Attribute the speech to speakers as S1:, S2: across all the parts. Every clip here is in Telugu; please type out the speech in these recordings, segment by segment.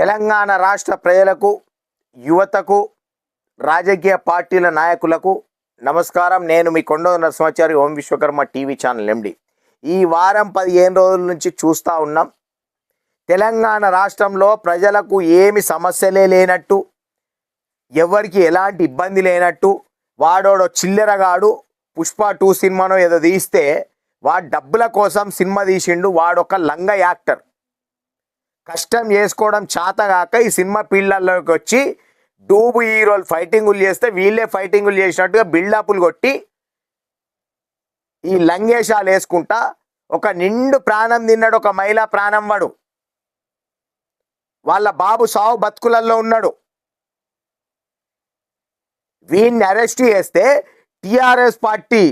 S1: తెలంగాణ రాష్ట్ర ప్రజలకు యువతకు రాజకీయ పార్టీల నాయకులకు నమస్కారం. నేను మీ Konda Narasimhachari Om Vishwakarma TV channel MD. ఈ వారం పదిహేను రోజుల నుంచి చూస్తూ ఉన్నాం. తెలంగాణ రాష్ట్రంలో ప్రజలకు ఏమి సమస్యలే లేనట్టు ఎవరికి ఎలాంటి ఇబ్బంది లేనట్టు వాడోడో చిల్లరగాడు పుష్ప టూ సినిమానో ఏదో తీస్తే వాడు డబ్బుల కోసం సినిమా తీసిండు వాడొక లంగ యాక్టర్. కష్టం చేసుకోవడం చేతగాక ఈ సినిమా పిల్లల్లోకి వచ్చి డూబు హీరోలు ఫైటింగులు చేస్తే వీళ్ళే ఫైటింగులు చేసినట్టుగా బిల్డప్లు కొట్టి ఈ లంగేషాలు వేసుకుంటా ఒక నిండు ప్రాణం తిన్నాడు ఒక మహిళ ప్రాణం వాడు. వాళ్ళ బాబు సావు బతుకులలో ఉన్నాడు. వీడిని అరెస్ట్ చేస్తే టిఆర్ఎస్ పార్టీ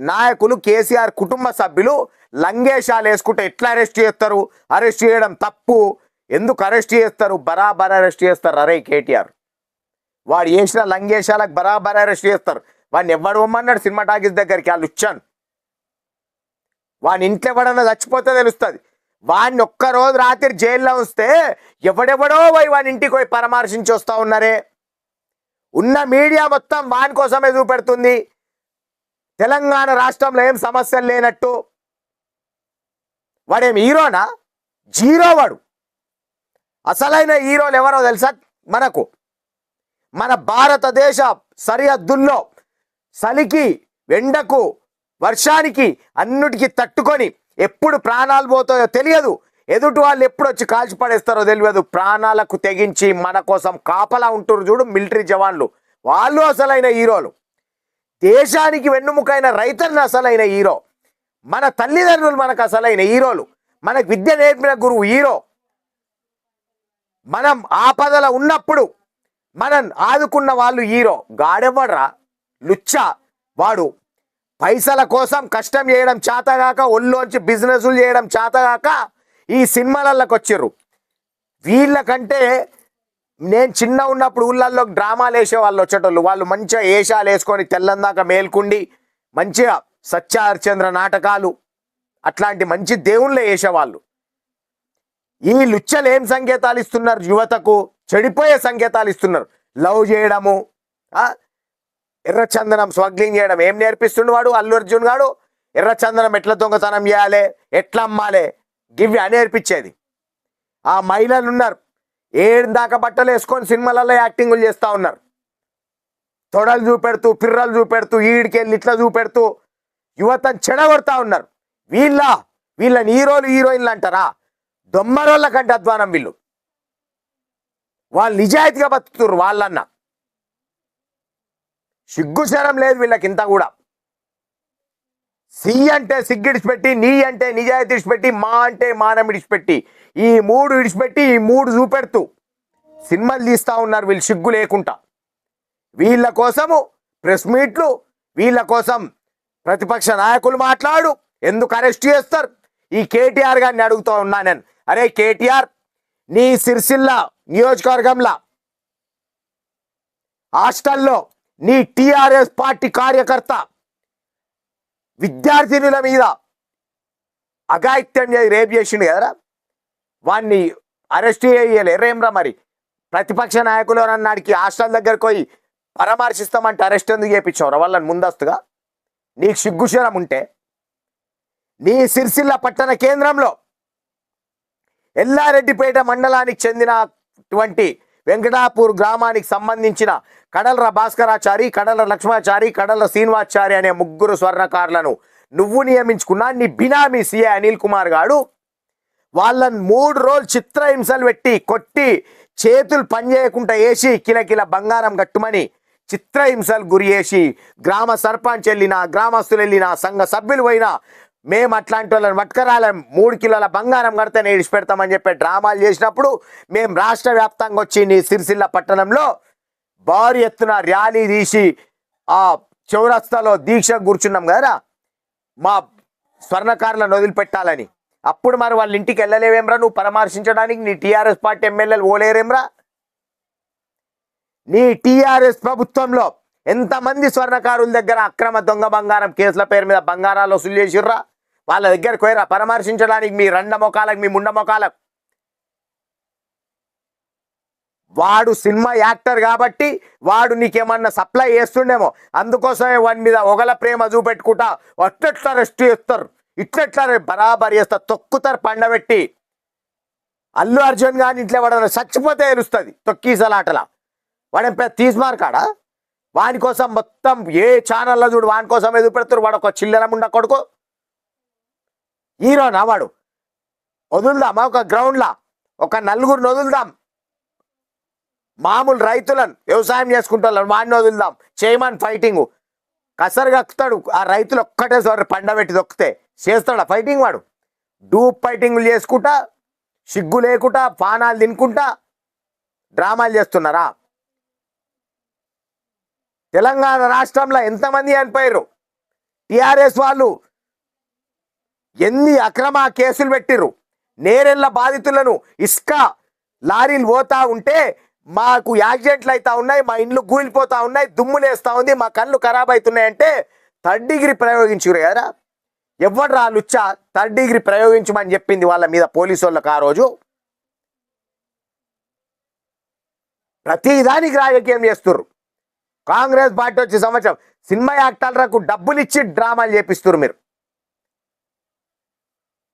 S1: నాయకులు కేసీఆర్ కుటుంబ సభ్యులు లంగేషాలు వేసుకుంటే ఎట్లా అరెస్ట్ చేస్తారు? అరెస్ట్ చేయడం తప్పు. ఎందుకు అరెస్ట్ చేస్తారు? బరాబర్ అరెస్ట్ చేస్తారు అరే కేటీఆర్. వాడు చేసిన లంగేషాలకు బరాబర్ అరెస్ట్ చేస్తారు. వాడిని ఎవడు ఇవ్వమన్నాడు సినిమా టాకీస్ దగ్గరికి? వాళ్ళు ఇచ్చాను వాడిని ఇంట్లో ఎవడన్నా చచ్చిపోతే తెలుస్తుంది. వాడిని ఒక్క రోజు రాత్రి జైల్లో వస్తే ఎవడెవడో పోయి వాని ఇంటికి పోయి పరామర్శించి వస్తూ ఉన్నారే. ఉన్న మీడియా మొత్తం వాని కోసమే చూపెడుతుంది. తెలంగాణ రాష్ట్రంలో ఏం సమస్యలు లేనట్టు? వాడేం హీరోనా? జీరో వాడు. అసలైన హీరోలు ఎవరో తెలుసా మనకు? మన భారతదేశ సరిహద్దుల్లో చలికి ఎండకు వర్షానికి అన్నిటికీ తట్టుకొని ఎప్పుడు ప్రాణాలు పోతాయో తెలియదు. ఎదుటి వాళ్ళు ఎప్పుడు వచ్చి కాల్చిపడేస్తారో తెలియదు. ప్రాణాలకు తెగించి మన కోసం కాపలా ఉంటారు చూడు మిలిటరీ జవాన్లు. వాళ్ళు అసలైన హీరోలు. దేశానికి వెన్నుముకైన రైతన్న అసలైన హీరో. మన తల్లిదండ్రులు మనకు అసలైన హీరోలు. మనకు విద్య నేర్పిన గురువు హీరో. మనం ఆపదల ఉన్నప్పుడు మనం ఆదుకున్న వాళ్ళు హీరో. గాడెవ్వడ్రా? లుచ్చ? వాడు. పైసల కోసం కష్టం చేయడం చేతగాక ఒళ్ళోంచి బిజినెస్లు చేయడం చేతగాక ఈ సినిమాలలోకి వచ్చిర్రు. వీళ్ళకంటే నేను చిన్న ఉన్నప్పుడు ఊళ్ళల్లో డ్రామాలు వేసే వాళ్ళు వచ్చేటోళ్ళు. వాళ్ళు మంచిగా వేషాలు వేసుకొని తెల్లందాక మేల్కుండి మంచిగా సత్య హరిచంద్ర నాటకాలు అట్లాంటి మంచి దేవుళ్ళే వేసేవాళ్ళు. ఈ లుచ్చలు ఏం సంకేతాలు ఇస్తున్నారు? యువతకు చెడిపోయే సంకేతాలు ఇస్తున్నారు. లవ్ చేయడము ఎర్రచందనం స్మగ్లింగ్ చేయడం ఏం నేర్పిస్తుండు వాడు? అల్లు అర్జున్ గాడు. ఎర్రచందనం ఎట్లా దొంగతనం చేయాలి? ఎట్లా అమ్మాలి? గివ్వి అని నేర్పించేది ఆ మహిళలు ఉన్నారు. ఏడు దాకా బట్టలు వేసుకొని సినిమాలలో యాక్టింగులు చేస్తూ ఉన్నారు. తొడలు చూపెడుతూ పిర్రలు చూపెడుతూ ఈడికెళ్ళి ఇట్లా చూపెడుతూ యువతను చెడగొడతా ఉన్నారు. వీళ్ళ? వీళ్ళని హీరోలు హీరోయిన్లు అంటారా? దొమ్మరోళ్ళ కంటే అధ్వానం వీళ్ళు. వాళ్ళు నిజాయితీగా బతుకుతున్నారు వాళ్ళన్న. సిగ్గుశరం లేదు వీళ్ళకి ఇంత కూడా. సి అంటే సిగ్గు ఇడిచిపెట్టి నీ అంటే నిజాయితీ ఇడిచిపెట్టి మా అంటే మానం ఇడిచిపెట్టి ఈ మూడు ఇడిచిపెట్టి ఈ మూడు చూపెడుతూ సినిమాలు తీస్తా ఉన్నారు వీళ్ళు సిగ్గు లేకుండా. వీళ్ళ కోసము ప్రెస్ మీట్లు వీళ్ళ కోసం ప్రతిపక్ష నాయకులు మాట్లాడు ఎందుకు అరెస్ట్ చేస్తారు? ఈ కేటీఆర్ గారిని అడుగుతూ ఉన్నా నేను. అరే కేటీఆర్ నీ సిరిసిల్ల నియోజకవర్గంలో హాస్టల్లో నీ టీఆర్ఎస్ పార్టీ కార్యకర్త విద్యార్థినుల మీద అఘాయిత్యం చేసి రేప్ చేసిండు కదరా? వాడిని అరెస్ట్ చేయాలి. ఎర్రేంరా మరి. ప్రతిపక్ష నాయకులు అన్నాడికి హాస్టల్ దగ్గరకు పోయి పరామర్శిస్తామంటే అరెస్ట్ ఎందుకు చేయించావురా? వాళ్ళని ముందస్తుగా? నీకు సిగ్గుశరం ఉంటే నీ సిరిసిల్ల పట్టణ కేంద్రంలో ఎల్లారెడ్డిపేట మండలానికి చెందినటువంటి వెంకటాపూర్ గ్రామానికి సంబంధించిన కడలర భాస్కరాచారి కడల లక్ష్మాచారి కడల శ్రీనివాచారి అనే ముగ్గురు స్వర్ణకారులను నువ్వు నియమించుకున్నా నీ బినామీ సిఏ అనిల్ కుమార్ గాడు. వాళ్ళని మూడు రోజులు చిత్రహింసలు పెట్టి కొట్టి చేతులు పనిచేయకుండా వేసి కిలకిల బంగారం కట్టుమని చిత్రహింసలు గురి చేసి గ్రామ సర్పంచ్ వెళ్ళినా గ్రామస్తులు వెళ్ళినా సంఘ సభ్యులు పోయినా మేము అట్లాంటి వాళ్ళని పట్టుకరాల. మూడు కిలోల బంగారం కడితే నేడిచి పెడతామని చెప్పి డ్రామాలు చేసినప్పుడు మేము రాష్ట్ర వ్యాప్తంగా వచ్చి నీ సిరిసిల్ల పట్టణంలో భారీ ఎత్తున ర్యాలీ తీసి ఆ చౌరస్తాలో దీక్ష కూర్చున్నాం కదా. మా స్వర్ణకారులను వదిలిపెట్టాలని. అప్పుడు మరి వాళ్ళ ఇంటికి వెళ్ళలేవేమ్రా నువ్వు పరామర్శించడానికి? నీ టీఆర్ఎస్ పార్టీ ఎమ్మెల్యేలు ఓలేరేమ్రా నీ టీఆర్ఎస్ ప్రభుత్వంలో ఎంతమంది స్వర్ణకారుల దగ్గర అక్రమ దొంగ బంగారం కేసుల పేరు మీద బంగారాలు వసూలు చేసిర్రా? వాళ్ళ దగ్గర పోయిరా పరామర్శించడానికి మీ రెండ మొఖాలకు మీ ముండ మొఖాలకు. వాడు సినిమా యాక్టర్ కాబట్టి వాడు నీకేమన్నా సప్లై చేస్తుండేమో అందుకోసమే వాడి మీద ఒకల ప్రేమ చూపెట్టుకుంటా అట్లెట్లా రెస్ట్ చేస్తారు ఇట్లెట్లా రే- బరాబర్ చేస్తారు తొక్కుతారు పండబెట్టి అల్లు అర్జున్ కానీ ఇంట్లో వాడు చచ్చిపోతే తెలుస్తుంది తొక్కీసలాటలా వాడేం పెద్ద తీసుమార్కాడా వాని కోసం మొత్తం ఏ ఛానల్లో చూడు వాని కోసం ఎదురు పెడతారు వాడు ఒక చిల్లర ముండ కొడుకు. హీరో వాడు వదులుదామా ఒక గ్రౌండ్లా ఒక నలుగురిని వదులుదాం. మామూలు రైతులను వ్యవసాయం చేసుకుంటారు వాడిని వదులుదాం. చేయమని ఫైటింగ్. కసరు కక్కుతాడు ఆ రైతులు ఒక్కటే సారి పండబెట్టి దొక్కితే చేస్తాడా ఫైటింగ్ వాడు? డూప్ ఫైటింగ్లు చేసుకుంటా సిగ్గు లేకుండా పానాలు తినుకుంటా డ్రామాలు చేస్తున్నారా? తెలంగాణ రాష్ట్రంలో ఎంతమంది చనిపోయారు టిఆర్ఎస్ వాళ్ళు ఎన్ని అక్రమ కేసులు పెట్టిర్రు? నేరెళ్ళ బాధితులను ఇసుక లారీలు పోతా ఉంటే మాకు యాక్సిడెంట్లు అవుతా ఉన్నాయి మా ఇండ్లు కూలిపోతా ఉన్నాయి దుమ్ములేస్తా ఉంది మా కళ్ళు ఖరాబ్ అవుతున్నాయంటే థర్డ్ డిగ్రీ ప్రయోగించురు కదరా? ఎవరు రా లుచ్చా థర్డ్ డిగ్రీ ప్రయోగించమని చెప్పింది వాళ్ళ మీద పోలీసు వాళ్ళకి ఆ రోజు? ప్రతిదానికి రాజకీయం చేస్తుర్రు. కాంగ్రెస్ పార్టీ వచ్చే సంవత్సరం సినిమా యాక్టర్లకు డబ్బులు ఇచ్చి డ్రామాలు చేపిస్తున్నారు మీరు.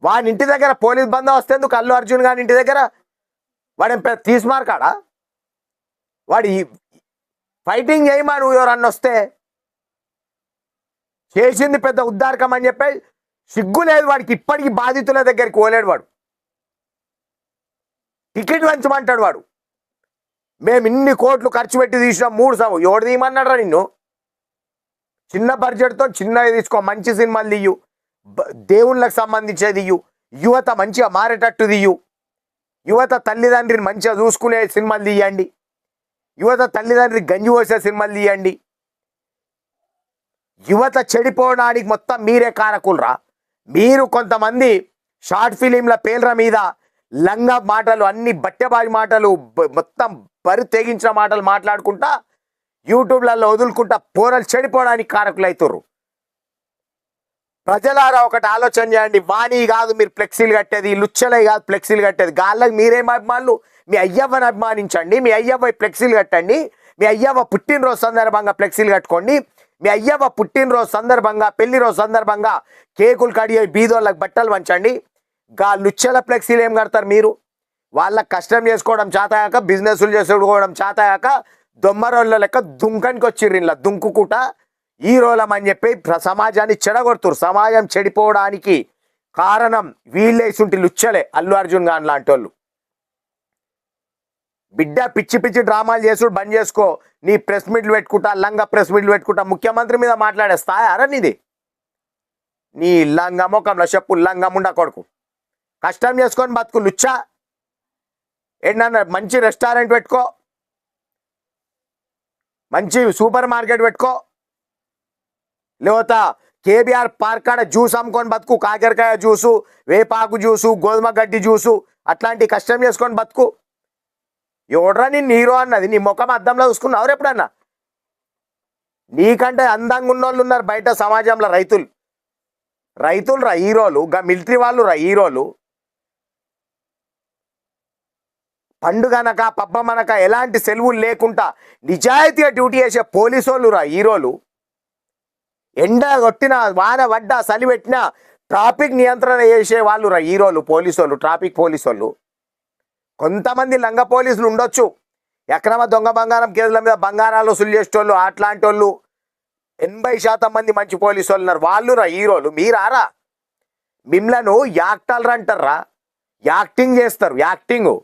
S1: వాడి ఇంటి దగ్గర పోలీస్ బందోబస్తు ఎందుకు అల్లు అర్జున్ గారి ఇంటి దగ్గర? వాడేం పెద్ద తీసుమార్కాడా వాడి ఫైటింగ్ చేయమా నువ్వు ఎవరన్నా వస్తే? చేసింది పెద్ద ఉద్దారకం అని చెప్పి సిగ్గు లేదు వాడికి ఇప్పటికీ బాధితుల దగ్గరికి పోలేడు వాడు. టికెట్ వంచమంటాడు వాడు. మేము ఇన్ని కోట్లు ఖర్చు పెట్టి తీసినాం మూడు సం ఎవడు తీయమన్నాడు నిన్ను? చిన్న బడ్జెట్తో చిన్నవి తీసుకో మంచి సినిమాలు తీయు. దేవుళ్ళకి సంబంధించేది యువత మంచిగా మారేటట్టు దియు యువత తల్లిదండ్రిని మంచిగా చూసుకునే సినిమాలు తీయండి. యువత తల్లిదండ్రి గంజి పోసే సినిమాలు తీయండి. యువత చెడిపోవడానికి మొత్తం మీరే కారకులరా. మీరు కొంతమంది షార్ట్ ఫిలింల పేర్ల మీద లంగ మాటలు అన్ని బట్టెబాజి మాటలు మొత్తం బరి తెగించిన మాటలు మాట్లాడుకుంటా యూట్యూబ్లలో వదులుకుంటా పోరలు చెడిపోవడానికి కారకులు అవుతుర్రు ప్రజలారా ఒకటి ఆలోచన చేయండి. వాణి కాదు మీరు ఫ్లెక్సీలు కట్టేది లుచ్చలే కాదు ఫ్లెక్సీలు కట్టేది. గాళ్ళకి మీరేం అభిమానులు? మీ అయ్యవ్వని అభిమానించండి మీ అయ్యవ్వ ఫ్లెక్సీలు కట్టండి మీ అయ్యవ్వ పుట్టినరోజు సందర్భంగా ఫ్లెక్సీలు కట్టుకోండి మీ అయ్యవ్వ పుట్టినరోజు సందర్భంగా పెళ్ళి రోజు సందర్భంగా కేకులు కడిగే బీదోళ్ళకి బట్టలు పంచండి గా లుచ్చల ఫ్లెక్సీలు ఏం కడతారు మీరు? వాళ్ళకి కష్టం చేసుకోవడం చేతగాక బిజినెస్లు చేసుకోవడం చేతగాక దొమ్మరోళ్ళ లెక్క దుంకనికి వచ్చిర్రు ఇలా దుంకుకుంట. ఈ రోలం అని చెప్పి సమాజాన్ని చెడగొడుతురు. సమాజం చెడిపోవడానికి కారణం వీళ్ళేసుంటి లుచ్చలే అల్లు అర్జున్ గాన్ లాంటి వాళ్ళు. బిడ్డ పిచ్చి పిచ్చి డ్రామాలు చేసుడు బంద్ చేసుకో. నీ ప్రెస్ మీట్లు పెట్టుకుంటా లంగా ప్రెస్ మీట్లు పెట్టుకుంటా ముఖ్యమంత్రి మీద మాట్లాడే స్థాయి అరా నీ లంగ ముఖంలో చెప్పు లంగముండ కొడుకు. కష్టం చేసుకొని బతుకు లుచ్చా. ఏంటన్నా మంచి రెస్టారెంట్ పెట్టుకో. మంచి సూపర్ మార్కెట్ పెట్టుకో. లేవతా కేబీఆర్ పార్క్ కాడ జ్యూస్ అమ్ముకొని బతుకు కాకరకాయ జ్యూసు వేపాకు జ్యూసు గోధుమ గడ్డి జ్యూసు అట్లాంటి కష్టం చేసుకొని బతుకు. ఎవడరా నీ హీరో అన్నది? నీ ముఖం అద్దంలో చూసుకున్నావు ఎప్పుడన్నా? నీకంటే అందంగా ఉన్నోళ్ళు ఉన్నారు బయట సమాజంలో రైతులు. రైతులు రా హీరోలు గా మిలిటరీ వాళ్ళు రా హీరోలు. పండుగనక పబ్బమనక ఎలాంటి సెలవులు లేకుండా నిజాయితీగా డ్యూటీ చేసే పోలీసు వాళ్ళు రా హీరోలు. ఎండ కొట్టిన వాన పడ్డా చలి పెట్టినా ట్రాఫిక్ నియంత్రణ చేసే వాళ్ళు రా హీరోలు పోలీసు వాళ్ళు ట్రాఫిక్ పోలీసు వాళ్ళు కొంతమంది లంగ పోలీసులు ఉండొచ్చు. ఎక్రమ దొంగ బంగారం కేసుల మీద బంగారాలు వసూలు చేసేటోళ్ళు అట్లాంటి వాళ్ళు ఎనభై శాతం మంది మంచి పోలీసు వాళ్ళు ఉన్నారు. వాళ్ళు రా హీరోలు మీరారా మిమ్మలను యాక్టర్లు అంటారా? యాక్టింగ్ చేస్తారు యాక్టింగ్.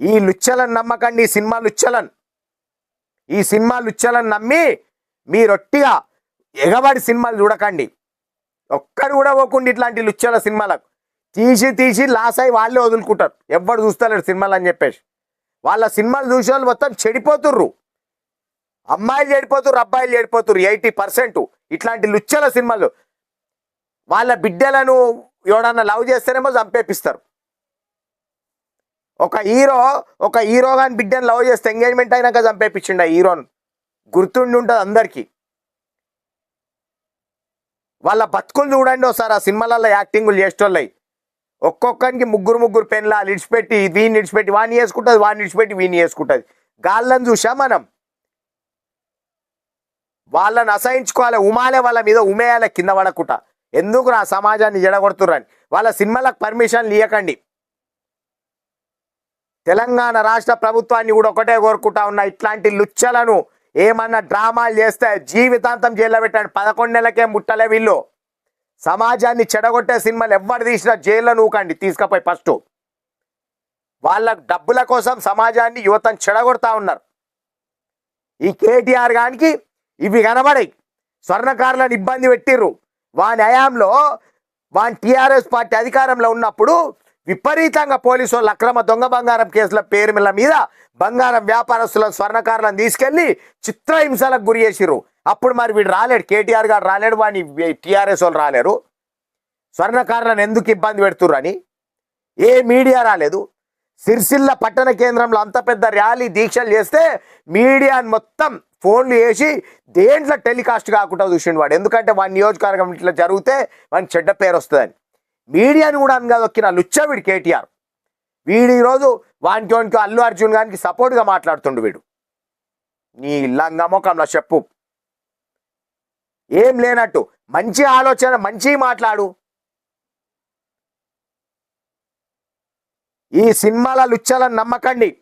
S1: ఈ లుచ్చలను నమ్మకండి ఈ సినిమా లుచ్చలను. ఈ సినిమా లుచ్చలను నమ్మి మీరొట్టిగా ఎగబడి సినిమాలు చూడకండి. ఒక్కడు కూడా పోకుండా ఇట్లాంటి లుచ్చల సినిమాలకు. తీసి తీసి లాస్ అయ్యి వాళ్ళే వదులుకుంటారు. ఎవ్వడు చూస్తలేడు సినిమాలు అని చెప్పేసి. వాళ్ళ సినిమాలు చూసే వాళ్ళు మొత్తం చెడిపోతుర్రు. అమ్మాయిలు చెడిపోతుర్రు అబ్బాయిలు చెడిపోతుర్రు ఎయిటీ పర్సెంట్ ఇట్లాంటి లుచ్చల సినిమాలు. వాళ్ళ బిడ్డలను ఎవడన్నా లవ్ చేస్తేనేమో చంపేపిస్తారు. ఒక హీరో ఒక హీరో కానీ బిడ్డను లవ్ చేస్తే ఎంగేజ్మెంట్ అయినాక చంపేపించిండు ఆ హీరోను. గుర్తుండి ఉంటుంది అందరికీ. వాళ్ళ బతుకులు చూడండి ఒకసారి ఆ సినిమాలలో యాక్టింగ్లు చేసేటోళ్ళయి. ఒక్కొక్కరికి ముగ్గురు ముగ్గురు పెన్లాలు ఇడిచిపెట్టి వీని ఇడిచిపెట్టి వాడిని వేసుకుంటుంది వాడిని ఇడిచిపెట్టి వీడిని వేసుకుంటుంది గాళ్ళని చూసా మనం. వాళ్ళని అసహించుకోవాలి ఉమాలే వాళ్ళ మీద ఉమేయాలి కింద పడకుండా. ఎందుకు నా సమాజాన్ని జడగొడుతుర్రని. వాళ్ళ సినిమాలకు పర్మిషన్ ఇవ్వకండి తెలంగాణ రాష్ట్ర ప్రభుత్వాన్ని కూడా ఒకటే కోరుకుంటా ఉన్నా ఇట్లాంటి లుచ్చలను ఏమన్నా డ్రామాలు చేస్తే జీవితాంతం జైల్లో పెట్టండి. పదకొండు నెలకే ముట్టలే వీళ్ళు. సమాజాన్ని చెడగొట్టే సినిమాలు ఎవరు తీసినా జైల్లో నూకండి. తీసుకపోయి ఫస్ట్. వాళ్ళ డబ్బుల కోసం సమాజాన్ని యువతను చెడగొడతా ఉన్నారు. ఈ కేటీఆర్ గానికి ఇవి కనబడాయి. స్వర్ణకారులను ఇబ్బంది పెట్టిర్రు. వాని హయాంలో వాని టీఆర్ఎస్ పార్టీ అధికారంలో ఉన్నప్పుడు విపరీతంగా పోలీసు వాళ్ళు అక్రమ దొంగ బంగారం కేసుల పేరు మీద బంగారం వ్యాపారస్తుల స్వర్ణకారులను తీసుకెళ్ళి చిత్రహింసలకు గురి చేసిరు అప్పుడు మరి వీడు రాలేడు. కేటీఆర్ గారు రాలేడు వాని టీఆర్ఎస్ వాళ్ళు రాలేరు. స్వర్ణకారులను ఎందుకు ఇబ్బంది పెడుతుర్రు అని? ఏ మీడియా రాలేదు. సిరిసిల్ల పట్టణ కేంద్రంలో అంత పెద్ద ర్యాలీ దీక్షలు చేస్తే మీడియాని మొత్తం ఫోన్లు వేసి దేంట్లో టెలికాస్ట్ కాకుండా చూసిండు వాడు. ఎందుకంటే వాడి నియోజకవర్గం ఇట్లా జరిగితే వానికి చెడ్డ పేరు వస్తుందని. మీడియాని కూడా అనగదొక్కిన లుచ్చ వీడు కేటీఆర్. వీడు ఈరోజు వానికి వానికి అల్లు అర్జున్ గారికి సపోర్ట్గా మాట్లాడుతుండు వీడు. నీ లంగమొకంలో చెప్పు. ఏం లేనట్టు. మంచి ఆలోచన మంచి మాట్లాడు. ఈ సినిమాల లుచ్చలను నమ్మకండి.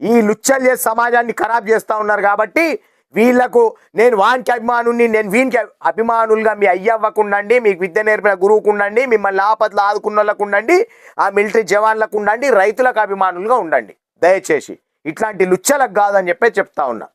S1: ఈ లుచ్చలు చేసి సమాజాన్ని ఖరాబ్ చేస్తూ ఉన్నారు కాబట్టి వీళ్ళకు నేను వానికి అభిమానుని నేను వీనికి అభిమానులుగా మీ అయ్యవ్వకుండండి మీకు విద్య నేర్పిన గురువుకు ఉండండి మిమ్మల్ని ఆపదలు ఆదుకున్న వాళ్ళకు ఉండండి ఆ మిలిటరీ జవాన్లకు ఉండండి రైతులకు అభిమానులుగా ఉండండి. దయచేసి ఇట్లాంటి లుచ్చలకు కాదని చెప్పే చెప్తా ఉన్నా.